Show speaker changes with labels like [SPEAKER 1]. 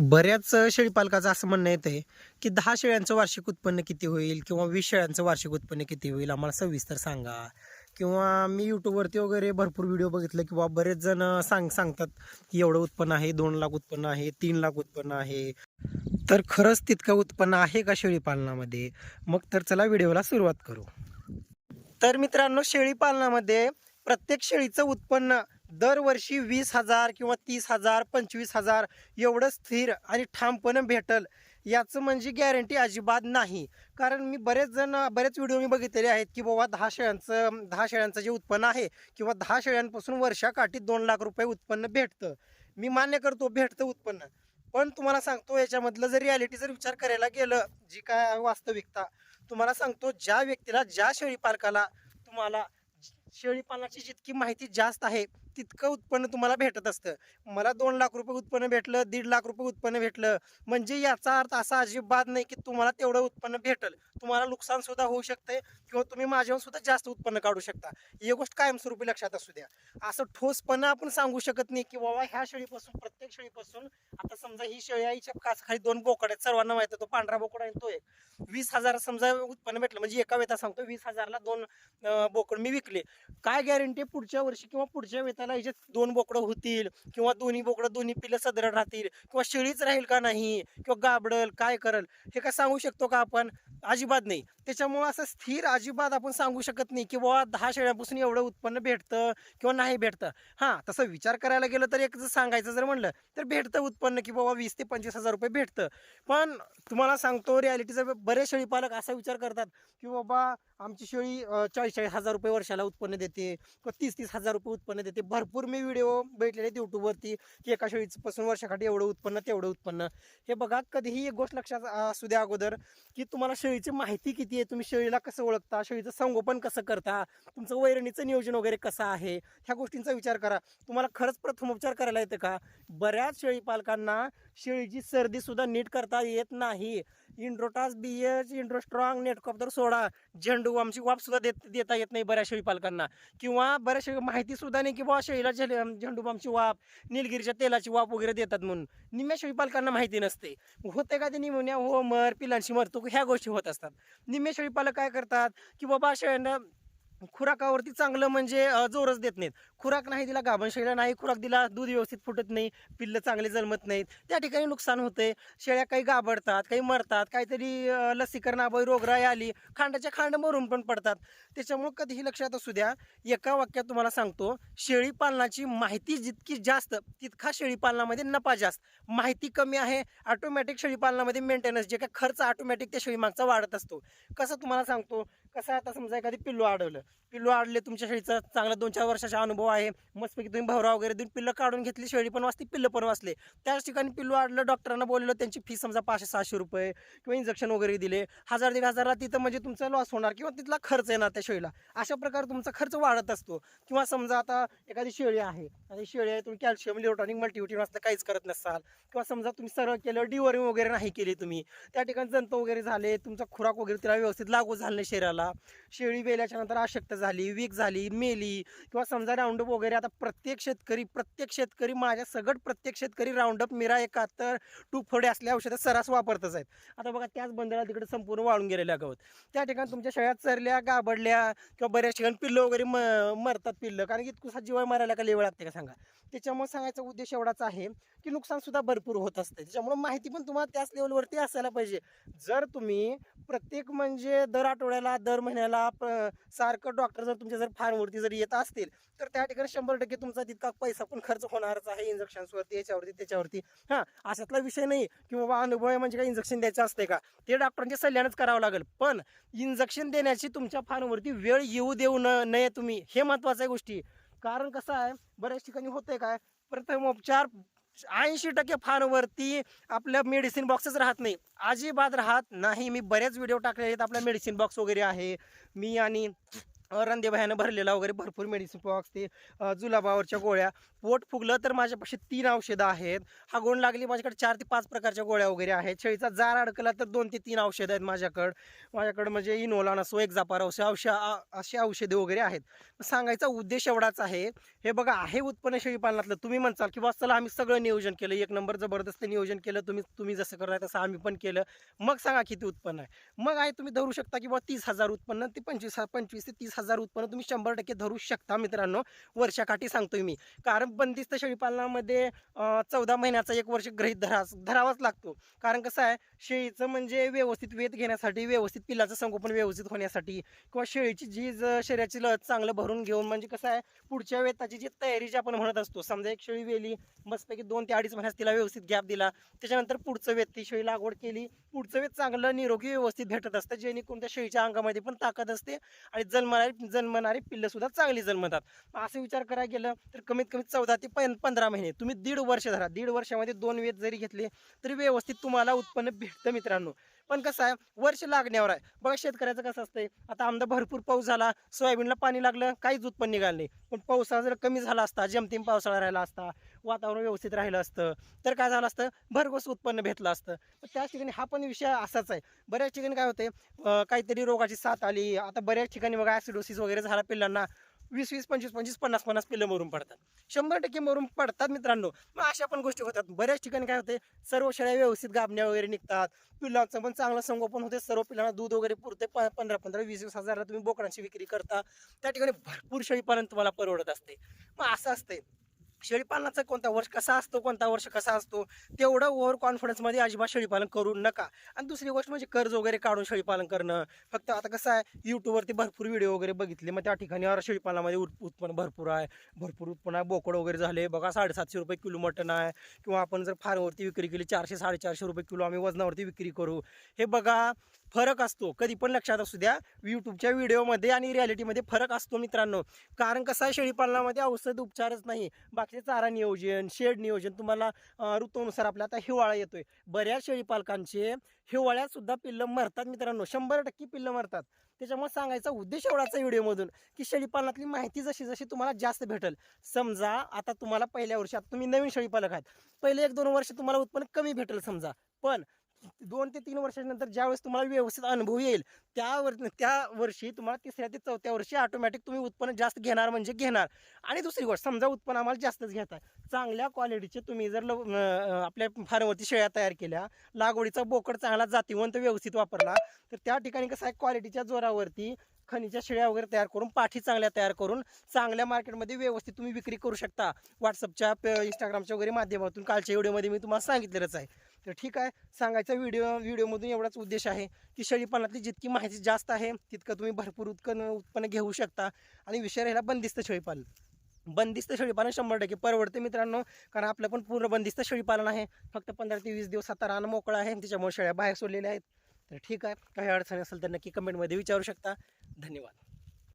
[SPEAKER 1] बऱ्याच शेळीपालकाचं असं म्हणणं येतं की दहा शेळ्यांचं वार्षिक उत्पन्न किती होईल किंवा वीस शेळ्यांचं वार्षिक उत्पन्न किती होईल? आम्हाला सविस्तर सांगा. किंवा मी यूट्यूबवरती वगैरे भरपूर व्हिडिओ बघितले किंवा बरेच जण सांग सांगतात की एवढं उत्पन्न आहे दोन लाख उत्पन्न आहे तीन लाख उत्पन्न आहे. तर खरंच तितकं उत्पन्न आहे का शेळीपालनामध्ये? मग तर चला व्हिडिओला सुरुवात करू. तर मित्रांनो शेळीपालनामध्ये प्रत्येक शेळीचं उत्पन्न दरवर्षी वीस हजार किंवा तीस हजार पंचवीस हजार एवढं स्थिर आणि ठामपणं भेटल. याचं म्हणजे गॅरंटी अजिबात नाही. कारण मी बरेच जण बरेच व्हिडिओ मी बघितलेले आहेत की बाबा दहा शेळ्यांचं दहा शेळ्यांचं जे उत्पन्न आहे किंवा दहा शेळ्यांपासून वर्षाकाठी दोन लाख रुपये उत्पन्न भेटतं. मी मान्य करतो भेटतं उत्पन्न. पण तुम्हाला सांगतो याच्यामधलं जर रियालिटी जर विचार करायला गेलं जी काय वास्तविकता तुम्हाला सांगतो ज्या व्यक्तीला ज्या शेळीपालकाला तुम्हाला शेळीपालनाची जितकी माहिती जास्त आहे तितकं उत्पन्न तुम्हाला भेटत असतं. मला दोन लाख रुपये उत्पन्न भेटलं दीड लाख रुपये उत्पन्न भेटलं. म्हणजे याचा अर्थ असा अजिबात नाही की तुम्हाला तेवढं उत्पन्न भेटल. तुम्हाला नुकसान सुद्धा होऊ शकते किंवा तुम्ही माझ्यावर सुद्धा जास्त उत्पन्न काढू शकता. ही गोष्ट कायमस्वरूपी लक्षात असू द्या. असं ठोसपणा आपण सांगू शकत नाही की बाबा ह्या शेळीपासून प्रत्येक शेळीपासून आता समजा ही शेळी आईच्या खाली दोन बोकड आहेत. सर्वांना माहिती आहे, तो पांढरा बोकड आहे तो एक. वीस हजार समजा उत्पन्न भेटलं म्हणजे एका वेता सांगतो वीस हजारला दोन बोकड मी विकले. काय गॅरंटी पुढच्या वर्षी किंवा पुढच्या वेताला याचे दोन बोकडं होतील किंवा दोन्ही बोकडं दोन्ही पिल्लं सदृढ राहतील किंवा शेळीच राहील का नाही किंवा गाबडल काय करल हे का सांगू शकतो का आपण? अजिबात नाही. त्याच्यामुळं असं स्थिर अजिबात आपण सांगू शकत नाही की बाबा दहा शेळ्यापासून एवढं उत्पन्न भेटतं किंवा नाही भेटतं. हां तसं विचार करायला गेलं तर एक जर सांगायचं जर म्हणलं तर भेटतं उत्पन्न की बाबा वीस ते पंचवीस हजार रुपये भेटतं. पण तुम्हाला सांगतो रियालिटीचा बरेच शेळी पालक असा विचार करतात की बाबा आमची शेळी चाळीस चाळीस हजार रुपये वर्षाला उत्पन्न देते किंवा तीस तीस हजार रुपये उत्पन्न देते. भरपूर मी व्हिडिओ भेटलेले आहेत यूट्यूबवरती की एका शेळीपासून वर्षाकाठी एवढं उत्पन्न तेवढं उत्पन्न. हे बघा कधीही एक गोष्ट लक्षात असू द्या अगोदर की तुम्हाला शेळीची माहिती किती आहे? तुम्ही शेळीला कसं ओळखता? शेळीचं संगोपन कसं करता? तुमचं वैरणीचं नियोजन वगैरे कसं आहे? ह्या गोष्टींचा विचार करा. तुम्हाला खरंच प्रथमोपचार करायला येतं का? बऱ्याच शेळी पालकांना शेळीची सर्दी सुद्धा नीट करता येत नाही. इंड्रोटास बी एच इंड्रोस्ट्रॉंग नेटकॉप तर सोडा. झेंडू आमची वाप सुद्धा देत देता येत नाही बऱ्याच शेळी पालकांना किंवा बऱ्याच शेळी माहिती सुद्धा नाही की बाबा शेळीला झेंडू बामची वाप निलगिरीच्या तेलाची वाप वगैरे देतात म्हणून. निम्म्या शेळी पालकांना माहिती नसते. होते का ते निमोनिया हो मर पिलांशी मरतो ह्या गोष्टी होत असतात. निम्म्या शेळी पालक काय करतात की बाबा शेळ्यांना खुराकावरती चांगलं म्हणजे जोरच देत नाहीत. खुराक नाही दिला गाभण शेळ्या नाही खुराक दिला दूध व्यवस्थित फुटत नाही पिल्लं चांगले जन्मत नाहीत. त्या ठिकाणी नुकसान होते शेळ्या काही गाबडतात काही मरतात काहीतरी लसीकरणाबाई लसीकरण रोगराई आली खांडाच्या खांड मरून पण पडतात. त्याच्यामुळं कधीही लक्षात असू द्या एका वाक्यात तुम्हाला सांगतो शेळी पालनाची माहिती जितकी जास्त तितका शेळी पालनामध्ये नफा जास्त. माहिती कमी आहे ऑटोमॅटिक शेळी पालनामध्ये मेंटेनन्स जे काय खर्च ऑटोमॅटिक त्या शेळीमागचा वाढत असतो. कसं तुम्हाला सांगतो कसं आता समजा एखादी पिल्लू अडवलं पिल्लू अडले तुमच्या शेळीचा चांगला दोन चार वर्षाचा अनुभव आहे मस्तपैकी तुम्ही भवरा वगैरे देऊन पिल्लं काढून घेतली शेळी पण वाचली पिल्लं पण वाचले. त्याच ठिकाणी पिल्लू अडलं डॉक्टरांना बोललं त्यांची फी समजा पाचशे सहाशे रुपये किंवा इंजेक्शन वगैरे दिले. हजार दीड हजारला तिथं म्हणजे तुमचा लॉस होणार किंवा तिथला खर्च येणार त्या शेळीला. अशा प्रकारे तुमचा खर्च वाढत असतो. किंवा समजा आता एखादी शेळी आहे आणि शेळी आहे तुम्ही कॅल्शियम लिओटॉनिक मल्टीविटीन असलं काहीच करत नसाल. किंवा समजा तुम्ही सरळ केलं डिवरिंग वगैरे नाही केली तुम्ही. त्या ठिकाणी जंत वगैरे झाले तुमचा खुराक वगैरे तिला व्यवस्थित लागू झाला नाही शरीराला. शेळी वेल्याच्या नंतर अशक्त झाली वीक झाली मेली किंवा समजा राऊंडअप वगैरे आता प्रत्येक शेतकरी प्रत्येक शेतकरी माझ्या सगळं प्रत्येक शेतकरी राऊंडअप मिरा एकाहत्तर टूफोडे असल्या औषधं सरास वापरतच आहेत. आता बघा त्याच बंदराला तिकडे संपूर्ण वाळून गेलेल्या गवत त्या ठिकाणी तुमच्या शेळ्यात चरल्या गाबडल्या किंवा बऱ्याच ठिकाणी पिल्लं वगैरे म मरतात पिल्लं. कारण की इतकुसा जीवा मारायला का लेवळ लागते का सांगा? त्याच्यामुळे सांगायचा उद्देश एवढाच आहे की नुकसान सुद्धा भरपूर होत असते. त्याच्यामुळे माहिती पण तुम्हाला त्याच लेवलवरती असायला पाहिजे. जर तुम्ही प्रत्येक म्हणजे दर आठवड्याला दर महिन्याला सारखं डॉक्टर जर तुमच्या जर फार्मवरती जर येत असतील तर त्या ठिकाणी शंभर टक्के तुमचा तितका पैसा पण खर्च होणारच आहे इंजेक्शन्सवरती याच्यावरती त्याच्यावरती. हां अशातला विषय नाही की बाबा अनुभव आहे म्हणजे काय इंजेक्शन द्यायचं असते का? ते डॉक्टरांच्या सल्ल्यानंच करावं लागेल. पण इंजेक्शन देण्याची तुमच्या फार्मवरती वेळ येऊ देऊ न नये तुम्ही हे महत्त्वाचं आहे गोष्टी. कारण कसं आहे बऱ्याच ठिकाणी होतंय काय प्रथमोपचार ऐंशी टक्के फार्मवरती आपल्या मेडिसिन बॉक्सच राहत नाही. अजिबात राहत नाही. मी बरेच व्हिडिओ टाकले आहेत. आपल्या मेडिसिन बॉक्स वगैरे आहे. मी आणि रंदेबाह्यानं भरलेला वगैरे भरपूर मेडिसिन बॉक्स ते जुलाबावरच्या गोळ्या. पोट फुगलं तर माझ्यापाशी तीन औषधं आहेत. हा लागली माझ्याकडे चार ते पाच प्रकारच्या गोळ्या वगैरे आहेत. शेळीचा जार अडकला तर दोन ते तीन औषधं आहेत माझ्याकडं. माझ्याकडं म्हणजे इनोलान असो एक्झापार असो औषध अशी औषधे वगैरे आहेत. सांगायचा उद्देश एवढाच आहे. हे बघा आहे उत्पन्न शेळीपालनातलं तुम्ही म्हणसाल की बा चला आम्ही सगळं नियोजन केलं. एक नंबर जबरदस्त नियोजन केलं. तुम्ही तुम्ही जसं करताय तसं आम्ही पण केलं. मग सांगा किती उत्पन्न आहे? मग आहे तुम्ही धरू शकता की बाबा तीस हजार उत्पन्न ते पंचवीस पंचवीस ते तीस हजार उत्पन्न तुम्ही शंभर टक्के धरू शकता मित्रांनो. वर्षाकाठी सांगतोय मी. कारण बंदिस्त शेळीपालनामध्ये चौदा महिन्याचा एक वर्ष गृहीत धरा धरावाच लागतो. कारण कसं आहे शेळीचं म्हणजे व्यवस्थित वेध घेण्यासाठी व्यवस्थित पिल्लाचं संगोपन व्यवस्थित होण्यासाठी किंवा शेळीची जी ज- शरीराची लत चांगलं भरून घेऊन म्हणजे कसं आहे पुढच्या वेताची जी तयारी जी आपण म्हणत असतो समजा एक शेळी वेली मस्तपैकी दोन ते अडीच महिन्यात तिला व्यवस्थित गॅप दिला त्याच्यानंतर पुढचं वेत ती शेळी लागवड केली पुढचं वेत चांगलं निरोगी व्यवस्थित भेटत असतं जेणेकरून त्या शेळीच्या अंगामध्ये पण ताकद असते आणि जन्मणारी जन्मणारी पिल्लं सुद्धा चांगली जन्मतात. असं विचार करायला गेलं तर कमीत कमी चौदा ते पं पंधरा महिने. तुम्ही दीड वर्ष धरा. दीड वर्षामध्ये दोन वेद जरी घेतले तरी व्यवस्थित तुम्हाला उत्पन्न भेटतं मित्रांनो. पण कसं आहे वर्ष लागण्यावर आहे. बघा शेतकऱ्याचं कसं असतंय आता आमदा भरपूर पाऊस झाला सोयाबीनला पाणी लागलं काहीच उत्पन्न निघालं नाही. पण पावसाळा जर कमी झाला असता जमतीम पावसाळा राहिला असता वातावरण व्यवस्थित राहिलं असतं. तर काय झालं असतं? भरघोस उत्पन्न भेटलं असतं. त्या त्याच ठिकाणी हा पण विषय असाच आहे. बऱ्याच ठिकाणी काय होते काहीतरी रोगाची साथ आली. आता बऱ्याच ठिकाणी बघा ॲसिडोसिस वगैरे झाला पिल्लांना. वीस वीस पंचवीस पंचवीस पन्नास पन्नास पिल्लं मरून पडतात. शंभर टक्के मरून पडतात मित्रांनो. मग अशा पण गोष्टी होतात. बऱ्याच ठिकाणी काय होते सर्व शेळ्या व्यवस्थित गाबण्या वगैरे निघतात. पिल्लांचं पण चांगलं संगोपन होते सर्व पिल्लांना दूध वगैरे पुरते प पंधरा पंधरा वीस वीस हजारला तुम्ही बोकडांची विक्री करता. त्या ठिकाणी भरपूर शेळीपालन तुम्हाला परवडत असते. मग असं असते शेळीपालनाचा कोणता वर्ष कसा असतो कोणता वर्ष कसा असतो तेवढं ओव्हर कॉन्फिडन्समध्ये अजिबात शेळीपालन करू नका. आणि दुसरी गोष्ट म्हणजे कर्ज वगैरे काढून शेळीपालन करणं. फक्त आता कसं आहे यूट्यूबवरती भरपूर व्हिडिओ वगैरे बघितले मग त्या ठिकाणी अरे शेळीपालनामध्ये उत्पन्न भरपूर आहे. भरपूर उत्पन्न आहे बोकड वगैरे झाले बघा साडेसातशे रुपये किलो मटण आहे. किंवा आपण जर फार्मवरती विक्री केली चारशे साडेचारशे रुपये किलो आम्ही वजनावरती विक्री करू. हे बघा फरक असतो. कधी पण लक्षात असू द्या यूट्यूबच्या व्हिडिओमध्ये आणि रियालिटीमध्ये फरक असतो मित्रांनो. कारण कसं आहे शेळीपालनामध्ये औषध उपचारच नाही. बाकी बाकीचे चारा नियोजन शेड नियोजन तुम्हाला ऋतूनुसार आपल्या आता हिवाळा येतोय. बऱ्याच शेळीपालकांचे हिवाळ्यात सुद्धा पिल्लं मरतात मित्रांनो. शंभर टक्के पिल्लं मरतात. त्याच्यामुळे सांगायचा उद्देश एवढाचा व्हिडिओमधून की शेळीपालनातली माहिती जशी जशी तुम्हाला जास्त भेटेल. समजा आता तुम्हाला पहिल्या वर्षी आता तुम्ही नवीन शेळीपालक आहात. पहिले एक दोन वर्ष तुम्हाला उत्पन्न कमी भेटेल समजा. पण दोन ते तीन वर्षानंतर ज्यावेळेस तुम्हाला व्यवस्थित अनुभव येईल त्यावर त्या वर्षी तुम्हाला तिसऱ्या ते चौथ्या वर्षी ऑटोमॅटिक तुम्ही उत्पन्न जास्त घेणार म्हणजे घेणार. आणि दुसरी गोष्ट समजा उत्पन्न आम्हाला जास्तच घेत आहे चांगल्या क्वालिटीचे तुम्ही जर आपल्या फार्मवरती शेळ्या तयार केल्या लागवडीचा बोकड चांगला जातीवंत व्यवस्थित वापरला तर त्या ठिकाणी कसं आहे क्वालिटीच्या जोरावरती खनिच्या शेळ्या वगैरे तयार करून पाठी चांगल्या तयार करून चांगल्या मार्केटमध्ये व्यवस्थित तुम्ही विक्री करू शकता. व्हॉट्सअपच्या इंस्टाग्रामच्या वगैरे माध्यमातून कालच्या व्हिडिओमध्ये मी तुम्हाला सांगितलेलंच आहे. तर ठीक आहे सांगायचा व्हिडिओ व्हिडिओमधून एवढाच उद्देश आहे की शेळीपालनातली जितकी माहिती जास्त आहे तितकं तुम्ही भरपूर उत्पन्न उत्पन्न घेऊ शकता. आणि विषय राहिला बंदिस्त शेळीपालन. बंदिस्त शेळीपालन शंभर टक्के परवडते मित्रांनो कारण आपलं पण पूर्ण बंदिस्त शेळीपालन आहे. फक्त पंधरा ते वीस दिवस आता रान मोकळं आहे त्याच्यामुळे शेळ्या बाहेर सोडलेल्या आहेत. तर ठीक आहे. काही अडचणी असेल तर नक्की कमेंटमध्ये विचारू शकता. धन्यवाद.